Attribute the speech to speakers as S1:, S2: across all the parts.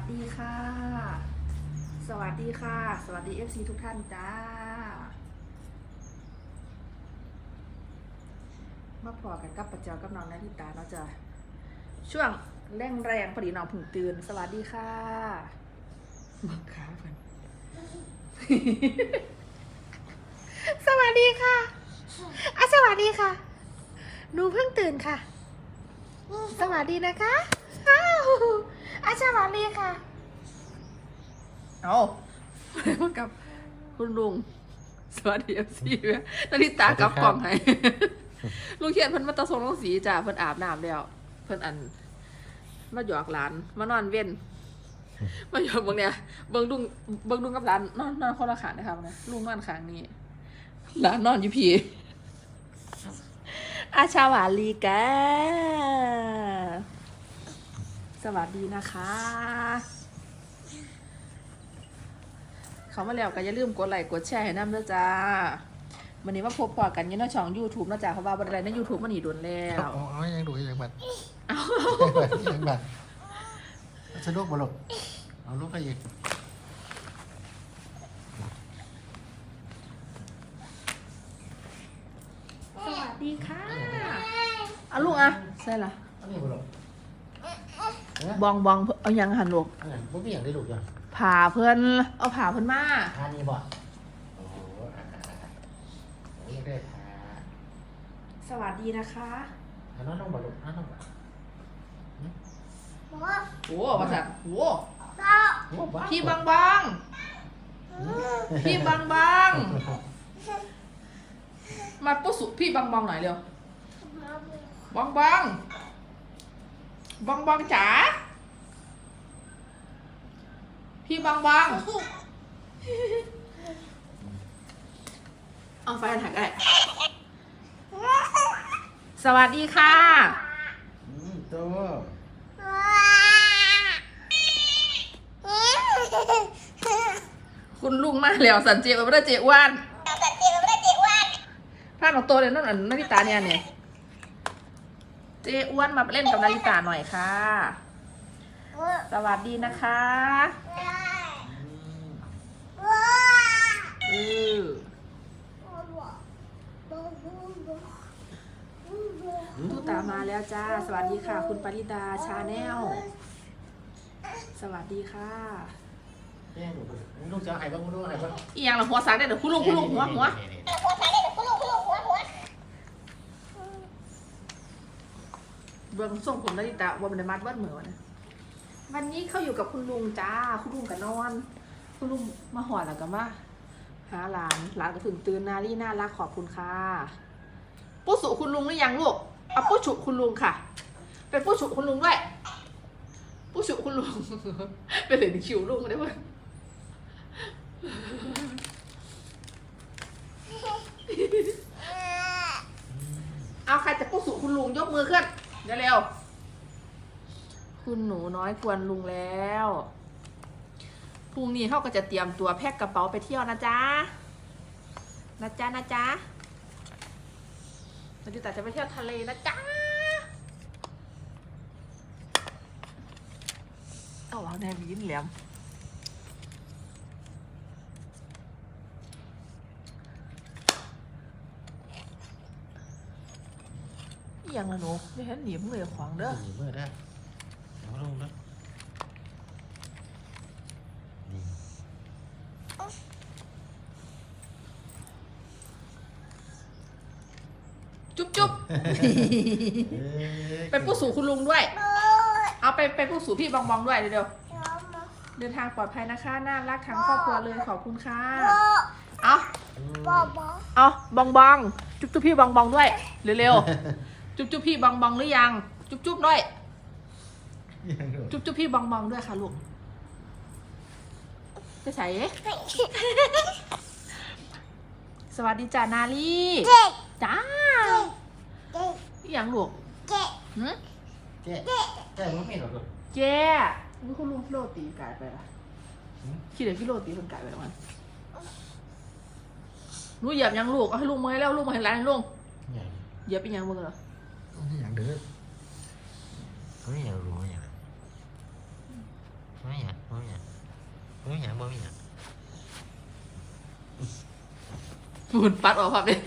S1: สดีค่ะ สวัสดีค่ะ สวัสดี FC ทุกท่านจ้า มาพอกันกับประเจอกับน้องนาริตาเนาะจ้ะช่วงแรงแรงๆพอดีน้องเพึ่งตื่น สวัสดีค่ะบังคับกันสวัสดีค่ะอะสวัสดีค่ะ หนูเพิ่งตื่นค่ะ สวัสดีนะคะ อ้าวอาสวัสดีค่ะ เอากับคุณลุง สวัสดีเอฟซีนาฬิตากลับกล่องให้ลุงเขียนเพิ่นมาตะทรงลงสีจ้ะเพิ่นอาบน้ำแล้ว เพิ่นอัน มาหยอกหลาน มานอนเว้นมาหยอกเบิ่งเนี่ยเบิ่งลุงเบิ่งลุงกับหลานนอนนอนคนละขางนะครับนะลุงนอนขางนี้หลานนอนอยู่พี่อาชาวาลีแก สวัสดีนะคะ เขามาแล้วก็อย่าลืมกดไลค์กดแชร์ให้น้ำด้วยจ้าวันนี้มาพบปอกันอยี่ในช่อง YouTube นะจ๊ะเพราะว่าบันไดใน YouTube มันหนีโดนแล้ว
S2: เอาเอายังดูยังบัด
S1: เอา
S2: ยังบัดสะดวกบ่ลูกเอาลูกไปอีก
S1: สวัสดีค่ะเอาลูกอะใช่ละ
S2: อันนี้บ่ลู ก
S1: บองบองเอายังหันลูก
S2: อันนั้นบ่มีหยังได้ลูกจ้ะ
S1: ผ่าเพื่อนเอาผ่าเพื่อนมา
S2: อันนี้บ่โอ้โหอ่าโอ้ยได้ทา
S1: สวัสดีนะคะ
S2: อันนั้นต้องบ่ลูกอันนั้นบ่
S1: โอ้ภาษาโอ้
S2: โอ้บ้า
S1: พี่บางบางพี่บางบางมาปุ๊สุพี่บางบางหน่อยเร็วบางบาง บางบางจ๋า พี่บางบางเอาไฟถ่ายได้ สวัสดีค่ะ
S2: อืมตัว
S1: คุณลุงมาแล้วสันเจียวไม่ได้เจอ้วนพลาดของตัวเลยนั่นอันนาริตาเนี่ยเนี่ย เจอ้วนมาเล่นกับนาริตาหน่อยค่ะ สวัสดีนะคะเออตูตามาแล้วจ้า สวัสดีค่ะ คุณปริดาชาแนล สวัสดีค่ะ
S2: แย่ลูกลูกจะให้บ้างลูกให้บ้าง
S1: อีหยังละหัวสักได้เดี๋ยวคุณลุงคุณลุงหัวหัว เบื้องส่งผมนาฬิตาว่ามันได้มัดวัดเหมือนะวันนี้เขาอยู่กับคุณลุงจ้า คุณลุงกับนอน คุณลุงมาหอดแล้วก็มาหาหลานหลานก็ถึงตื่นนารี่น่ารักขอบคุณค่ะผู้สุคุณลุงหรือยังลูกเอาผู้ฉุคุณลุงค่ะ เป็นผู้ฉุคุณลุงด้วย ผู้ฉุคุณลุง เป็นเหรียญคิวลุงได้ไหมเอาใครจะผู้สุคุณลุงยกมือขึ้น เร็วๆคุณหนูน้อยกวนลุงแล้วพรุ่งนี้เขาก็จะเตรียมตัวแพ็คกระเป๋าไปเที่ยวนะจ๊ะนะจ๊ะนะจ๊ะเราจะแต่จะไปเที่ยวทะเลนะจ๊ะเอาวางแนวยิ้มแหลม อหย่างละหนูไม่เห็นหนีบมือขวางเด้อ
S2: หนีมือได้เอาลงนะนี่
S1: จุ๊บจุ๊บ
S2: เอ้ย
S1: เป็นผู้สูงคุณลุงด้วย เอาไปเป็นผู้สูงพี่บองบองด้วยเดี๋ยวๆเดินทางปลอดภัยนะคะน่ารักทั้งครอบครัวเลยขอบคุณค่ะเอา
S2: อืม
S1: เอาบองบองจุ๊บจุ๊บพี่บองบองด้วยเร็วๆ จุ๊บจุ๊บพี่บองบองหรือยัง จุ๊บจุ๊บด้วย
S2: ยังดู
S1: จุ๊บจุ๊บพี่บองบองด้วยค่ะลูกไปใส่สวัสดีจ้านาลีจ้าอหย่างลูกหืม
S2: เจ๊เจ๊มึงไม่หรอกลูก
S1: เจ๊นี่คุณลุงพี่โรตีกลายไปละ
S2: หืม
S1: คิดเดี๋ยวพี่โรตีมันกลายไปแล้วมันลูกเหยียบยังลูก เอาให้ลุงมาให้แล้วลุงมาให้ร้านลุง
S2: ใหญ่
S1: เหยียบไปยังมึงเหรอ
S2: ไม่อยากดื้อไม่อยากรู้ไม่อยากไม่อยาก
S3: บ่มีหยังบ่มีหยังบ่มีหยัง
S1: หุ่นปัดออกครับเนี่ย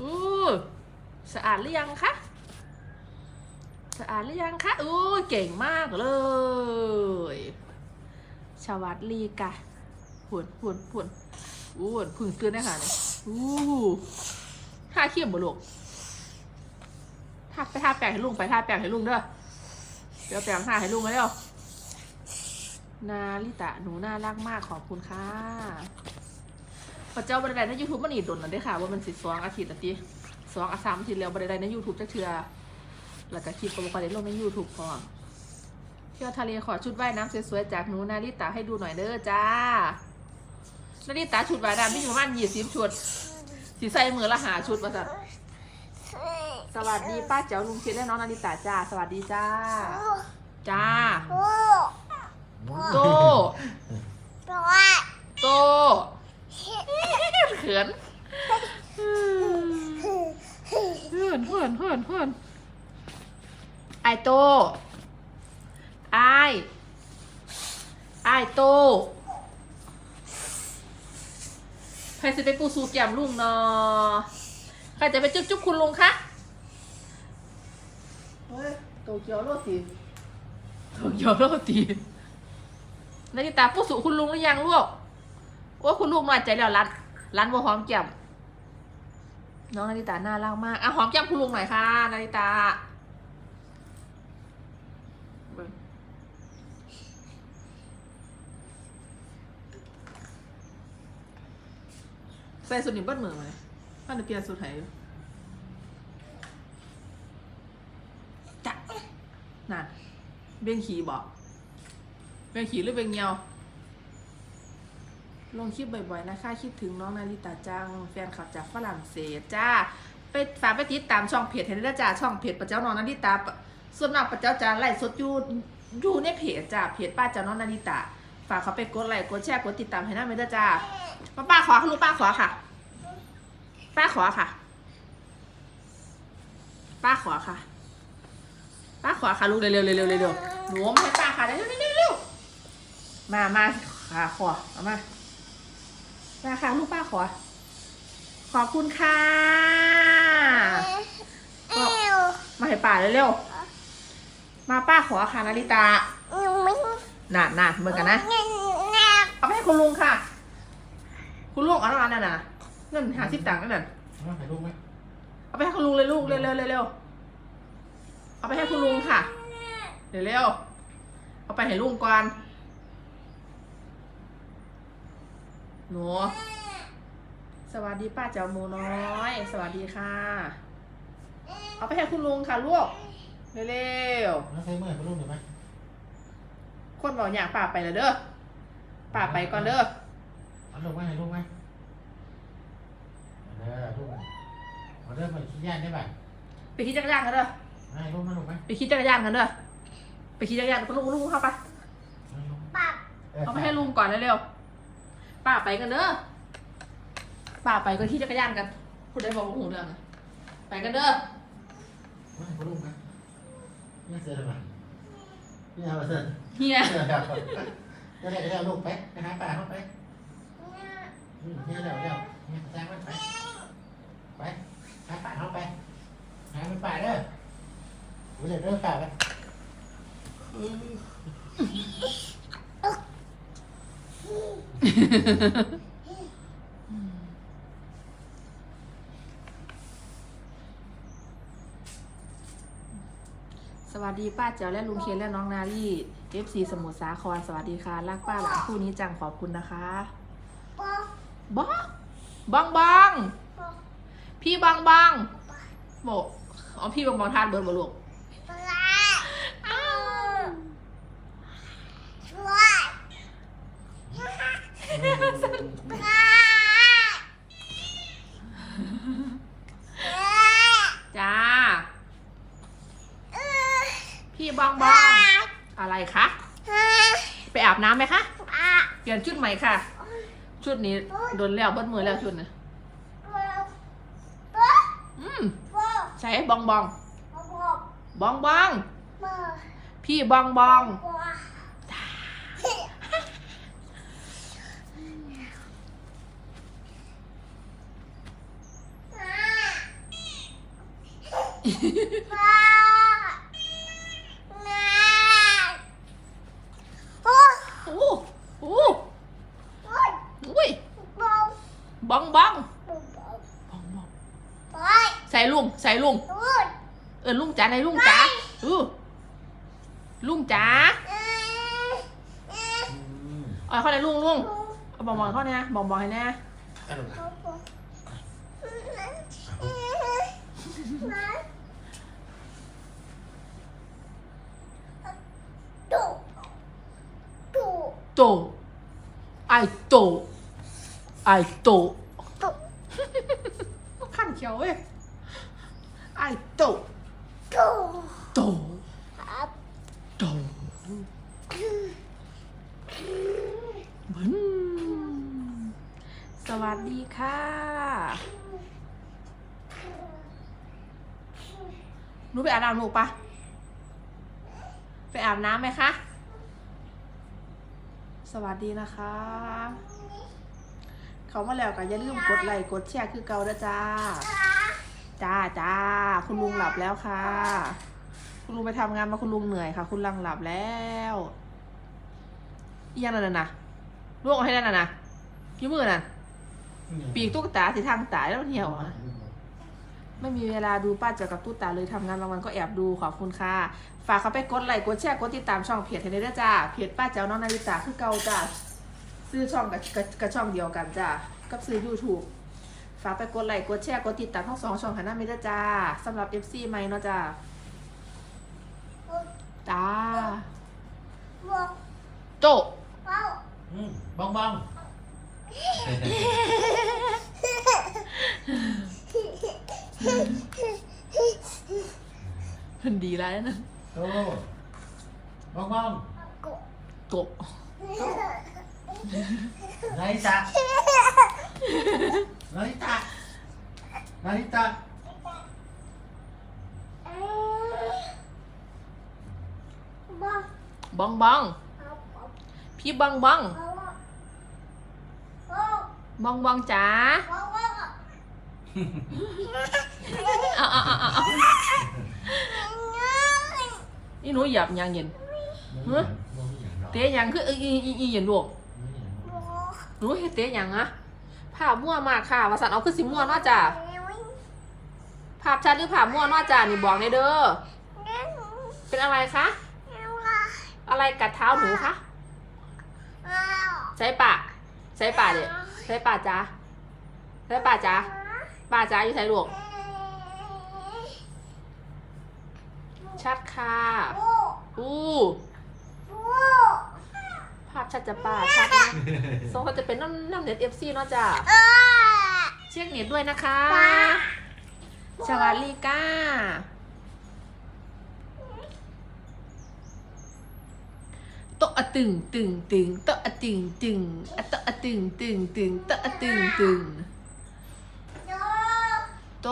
S1: อู้สะอาดหรือยังคะสะอาดหรือยังคะอู้เก่งมากเลยชวัดลีกะหุ่นหุ่นหุ่นอู้หุ่นพึ่งเตื่นได้ค่ะเนี่ยอู้ท่าเขี้ยมบ่ลูก ทาไปทาแปลงให้ลุงไปทาแปลงให้ลุงเด้อเดี๋ยวแปลงทาให้ลุงมาเร็วนาลิตะหนูน่ารักมากขอบคุณค่ะพระเจ้าบันไดในยูทูบมันอีดนนั่นได้ค่ะ ว่ามันสิสองอาทิตย์ละทีสองอาสามอาทิตย์แล้วบันไดในยูทูบจะเทือแล้วก็คลิปก็บอกว่าได้ลงในยูทูบพร้อมเที่ยวทะเลขอชุดว่ายน้ำสวยๆจากหนูนาริตาให้ดูหน่อยเด้อจ้านาริตาชุดว่ายน้ำที่อยู่ประมาณยี่สิบชุดสีใส่มือละหาชุดมาสัต สวัสดีป้าเจ้าลุงเคียนและน้องนาริตาจ้า สวัสดีจ้า จ้า โต โตเขินเหินเหินเหินเหินไอโตไอไอโตใครจะไปปูสูแก้มลุงเนาะใครจะไปจุ๊บจุ๊บคุณลุงคะเฮ้ย โตเกียวโรตีโตเกียวโรตีนาฬิตาปูสูคุณลุงหรือยังลูกว่าคุณลูกน้อยใจแล้วรันรันว่าหอมแก้มน้องนาริตาน่ารักมากอะหอมแก้มคุณลุงหน่อยค่ะนาริตาใส่สุดหนิบเบิ้ลมือมาเลยพันเปลี่ยนสุดไหนจ้ะนั่น เบียงขี่บอกเบียงขี่หรือเบียงเงียว ลงคลิปบ่อยๆนะคะคิดถึงน้องนาริตาจัง แฟนคลับจากฝรั่งเศสจ้า ไปฝากไปติดตามช่องเพจเห็นได้จ้าช่องเพจประเจ้าน้องนาริตา ส่วนมากประเจ้าจะไล่สดยูอยู่ในเพจจ้าเพจป้าเจ้าน้องนาริตา ฝากเขาไปกดไลค์กดแชร์กดติดตามให้หน้าเมเด้จ้าป้าป้าขอค่ะลูกป้าขอค่ะ ป้าขอค่ะ ป้าขอค่ะป้าขอค่ะลูกเร็วๆเร็วๆเร็วๆ หนูไม่ให้ป้าค่ะเร็วๆเร็วๆมามาค่ะขอเอามามาค่ะลูกป้าขอ ขอบคุณค่ะมาให้ป้าเร็วๆมาป้าขอค่ะนาริตาน่ะน่ะเหมือนกันนะเอาไปให้คุณลุงค่ะ คุณลุงเอาน้ำมันน่ะนะเงินหาสิบตังค์นั่นน่ะ
S2: เอาถ่ายรูปไหม
S1: เอาไปให้คุณลุงเลยลูกเร็วเร็วเร็วเร็วเอาไปให้คุณลุงค่ะ เร็วเร็วเอาไปให้ลุงก่อนหนูสวัสดีป้าเจ้าหมูน้อย สวัสดีค่ะ เอาไปให้คุณลุงค่ะลูกเร็ว
S2: แล้วใช้เมื่อยไปรูปหน่อยไหม
S1: ๆคนบอกอยากป้าไปแล้วเด้อป้าไปก่อนเด้อ
S2: เอารูปไหมถ่ายรูปไหมเอาเด้อรูปเอาเด้อไปขี้ย่านได้ป่ะ
S1: ไปขี่จักรยานกันเด้อ
S2: เอาให้รูปมารูปไหม
S1: ไปขี่จักรยานกันเด้อ ไปขี่จักรยานกับลุงลุงเข้าไป
S2: เอารูป
S1: เอาไปให้ลุงก่อนเร็วๆป้าไปกันเด้อป้าไปก็ขี่จักรยานกันพูดได้บอกว่าหูเรื่องอะไปกันเด้อ
S2: ไม่ให้รูปไหมนี่เสือทำไมนี่เอาเสือ
S1: เฮีย
S2: เสือครับจะได้จะได้เอาลูกไปไปหาป่าเข้าไปอืมเนี่ยเดี๋ยวเดี๋ยวเนี่ยแซงมันไปไปหาป่าเข้าไปหาไปป่าเด้อกูจะเด้อป่าไป
S1: สวัสดีป้าเจ้าและลุงเคนและน้องนารี่ FC สมุทรสาครสวัสดีค่ะ รักป้าหลานคู่นี้จังขอบคุณนะคะบ้องบ้องบ้องพี่บ้องบ้องบอกอ๋อพี่บ้องบ้องทานเบิร์ดบ่ลูกอ้าว จ้า พี่บ้องบ้องอะไรคะ ไปอาบน้ำไหมคะ เปลี่ย นชุดใหม่ค่ะ ชุดนี้โดนแล้วเบิดมือแล้วชุดนี้อืมใช้บองบอง บองบอง พี่บองบอง โอ้โหอุ้ยบ้อง บ้องบ้องบ้องใส่ลุงใส่ลุงเออลุงจ๋าในลุงจ๋าเออลุงจ๋า
S2: อืม
S1: เอาเข้าในลุงลุงเอาบองบองเข้าเนี่ยบองบองให้แน่
S2: เอาลูกอะ
S1: โตไอโตไอโตขั้น เขียวเว้ยไอโตโตโตเหมือนสวัสดีค่ะ หนูไปอาบน้ำลูกปะไปอาบน้ำไหมคะ สวัสดีนะคะ เขามาแล้วก็อย่าลืมกดไลค์กดแชร์คือเก่าเด้อจ้า จ้าจ้าคุณลุงหลับแล้วค่ะ คุณลุงไปทำงานมาคุณลุงเหนื่อยค่ะ คุณลังหลับแล้วอีหยังนั่นน่ะนะลวกเอาให้นั่นน่ะนะกี่มือน่ะ ปีกตุ๊กตาสิทางตายแล้วมันเหี่ยวอะไม่มีเวลาดูป้าเจอกับตุ๊กตาเลยทำงานบางวันก็แอบดูขอบคุณค่ะ ฝากเขาไปกดไลค์กดแชร์กดติดตามช่องเพจให้ได้ด้วยจ้าเพจป้าเจ้าน้องนาริตาคือเก่าจ้า ซื้อช่องกับกับกับช่องเดียวกันจ้ากับซื้อ YouTube ฝากไปกดไลค์กดแชร์กดติดตามทั้งสองช่องหันหน้าไม่ได้จ้าสำหรับ FC ใหม่เนาะจ้าจ้าโจ
S2: อืมบ้องบ้อง
S1: เพิ่นดีแล้วนะ
S2: โตบ้องบ้อง
S1: โกะ
S2: นาริตะนาริตะนาริตะ
S1: บองบ องพี่บองบองบองบองจ๋าเอาเอาเอาเอาเอานี่หนู หนูเฮ็ดเตะยังอะผ้ามั่วมากค่ะวาสันเอาคือสิมั่วเนาะจ้าภาพชัดหรือภาพมั่วเนาะจ้านี่บอกในอยเด้อเป็นอะไรคะอะไรกัดเท้าหนูคะใส่ปากใส่ปากเด็ใส่ปากจ้าใส่ปากจ้าปากจ้าอยู่ใส่ลูกชัดค่ะอู้ภาพชัดจะป่าชัดนะทรงเขาจะเป็นน้ำน้ำเน็ตเอฟซีเนาะจ้าเช็คเน็ตด้วยนะคะสวัสดีก้าโตะอะตึงตึงตึงโตะอะตึงตึงอะโตะอะตึงตึงตึงโตะอะตึงตึงโต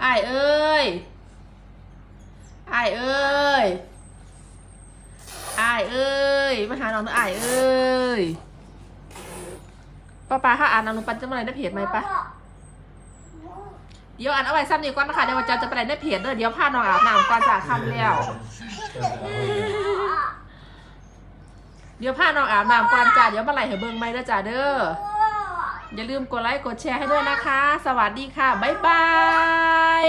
S1: ไอายเอ้ยไอายเอ้ยไอายเอ้ยมาหาน้องน่อยไอายเอ้ยป้าป้าค่ะอ่านอนุปันจะมาอะไรได้เพจไหมปะเดี๋ยวอ่านเอาไว้ซ้ำนี่ก่อนนะคะเดี๋ยววันจันทร์จะไปไหนได้เพจเด้อเดี๋ยวพาน้องอาบน้ำก่อนจากคำแล้ว เดี๋ยวพาน้องอาบน้ำก่อนจ้าเดี๋ยวมาไหลให้เบิงไหมเด้อจ้าเด้ออย่าลืมกดไลค์กดแชร์ให้ด้วยนะคะ สวัสดีค่ะบ๊ายบาย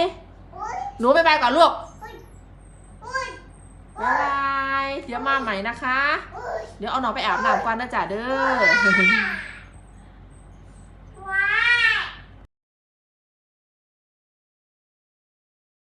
S1: หนูบ๊ายบายก่อนลูกบ๊ายบาย เดี๋ยวมาใหม่นะคะ เดี๋ยวเอาน้องไปอาบน้ำก่อนนะจ้าเด้อ